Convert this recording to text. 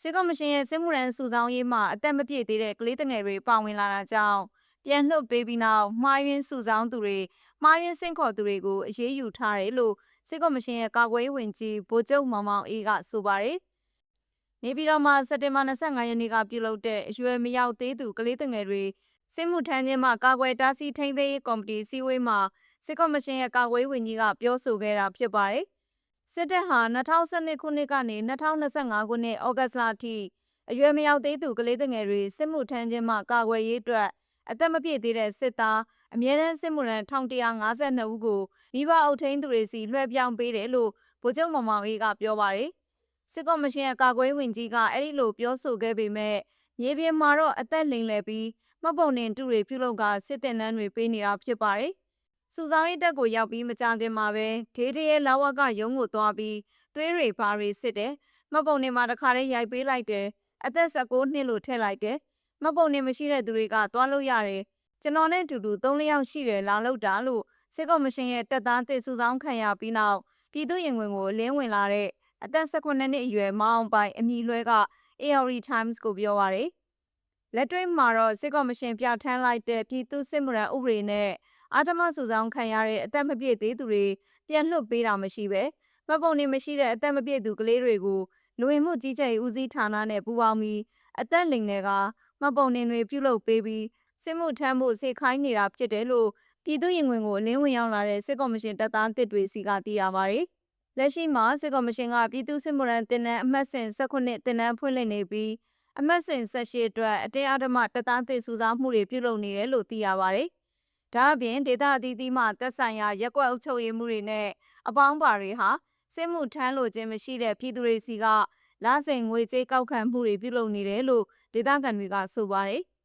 စစ်ကော်မရှင်ရဲ့စစ်မှုရန်စုဆောင်းရေးမှာအသက်မပြည့်သေးတဲ့ကလေးတငယ်တွေပါဝင်လာတာကြောင့်ပြန်လွှတ်ပေးပြီးနောက်မှားယွင်းစုဆောင်းသူတွေမှားယွင်းစင့်ခေါ်သူတွေကိုအရေးယူထားတယ်လို့စစ်ကော်မရှင်ရဲ့ကာကွယ်ရေးဝန်ကြီးဗိုလ်ချုပ်မောင်မောင်အေးကဆိုပါတယ်နေပြည်တော်မှာစက်တင်ဘာ25ရက်နေ့ကပြုလုပ်တဲ့အရွယ်မရောက်သေးသူကလေးတငယ်တွေစစ်မှုထမ်းခြင်းမှကာကွယ်တားဆီးထိန်းသိမ်းရေးကော်မတီစည်းဝေးမှာစစ်ကော်မရှင်ရဲ့ကာကွယ်ရေးဝန်ကြီးကပြောဆိုခဲ့တာဖြစ်ပါတယ် စစ်တပ်ဟာ2012ခုနှစ်ကနေ2025ခုနှစ်ဩဂတ်လအထိအရွယ်မရောက်သေးသူကလေးငယ်တွေစစ်မှုထမ်းခြင်းမှကာကွယ်ရေးအတွက်အသက်မပြည့်သေးတဲ့စစ်သားအမြဲတမ်းစစ်မှုရန်1152ဦးကိုမိဘအုပ်ထိန်းသူတွေစီလွှဲပြောင်းပေးတယ်လို့ဗိုလ်ချုပ်မောင်မောင်အေးကပြောပါတယ်စစ်ကော်မရှင်ရဲ့ကာကွယ်ရေးဝန်ကြီးကအဲ့ဒီလိုပြောဆိုခဲ့ပေမဲ့မြေပြင်မှာတော့အသက်လိမ်လည်ပြီးမှတ်ပုံတင်တူတွေပြုလုပ်ကစစ်တင်နန်းတွေပေးနေတာဖြစ်ပါတယ်။ စုဆောင်ရေးတက်ကိုရောက်ပြီးမကြခင်မှာပဲဒေးတရဲလာဝကရုံးကိုသွားပြီးသွေးတွေဘာတွေစစ်တယ်။မှတ်ပုံတင်မှာတခါတည်းရိုက်ပေးလိုက်တယ်။အသက်16နှစ်လို့ထည့်လိုက်တယ်။မှတ်ပုံတင်မရှိတဲ့သူတွေကသွားလို့ရတယ်။ကျွန်တော်နဲ့အတူတူ3လယောက်ရှိတယ်လာလို့တာလို့စစ်ကော်မရှင်ရဲ့တက်သားတစ်စုဆောင်ခံရပြီးနောက်ပြည်သူရင်ဝင်ကိုလင်းဝင်လာတဲ့အသက်18နှစ်အရွယ်မောင်ပိုင်အမည်လွဲက ARD Times ကိုပြောပါရယ်လက်တွေ့မှာတော့စစ်ကော်မရှင်ပြဋ္ဌာန်းလိုက်တဲ့ပြည်သူစစ်မှုရန်ဥပဒေနဲ့ အာဓမစုဆောင်ခံရတဲ့အသက်မပြည့်သေးသူတွေပြန်လွှတ်ပေးတာမရှိပဲမပုံနေမရှိတဲ့အသက်မပြည့်သူကလေးတွေကိုလူဝင်မှုကြီးကြပ်ရေးဦးစီးဌာနနဲ့ပူးပေါင်းပြီးအသက်လိမ်တွေကမပုံနေတွေပြုလုပ်ပေးပြီးစစ်မှုထမ်းမှုစေခိုင်းနေတာဖြစ်တယ်လို့ပြည်သူရင်ဝင်ကိုအလင်းဝင်ရောက်လာတဲ့စစ်ကော်မရှင်တပ်သားတစ်တွေစီကသိရပါတယ်။လက်ရှိမှာစစ်ကော်မရှင်ကပြည်သူစစ်မှုရန်တင်နန်းအမှတ်စဉ်18တင်နန်းဖွင့်လှစ်နေပြီးအမှတ်စဉ်18အတွက်အတေးအဓမ္မတပ်သားသစ်စုဆောင်းမှုတွေပြုလုပ်နေတယ်လို့သိရပါတယ်။ ဒါအပြင်ဒေသအသီးသီးမှသက်ဆိုင်ရာရက်ကွက်အုပ်ချုပ်ရေးမှုတွေနဲ့အပေါင်းပါတွေဟာစစ်မှုထမ်းလိုခြင်းမရှိတဲ့ပြည်သူတွေစီကလစဉ်ငွေကြေးကောက်ခံမှုတွေပြုလုပ်နေတယ်လို့ဒေသခံတွေကဆိုပါတယ်။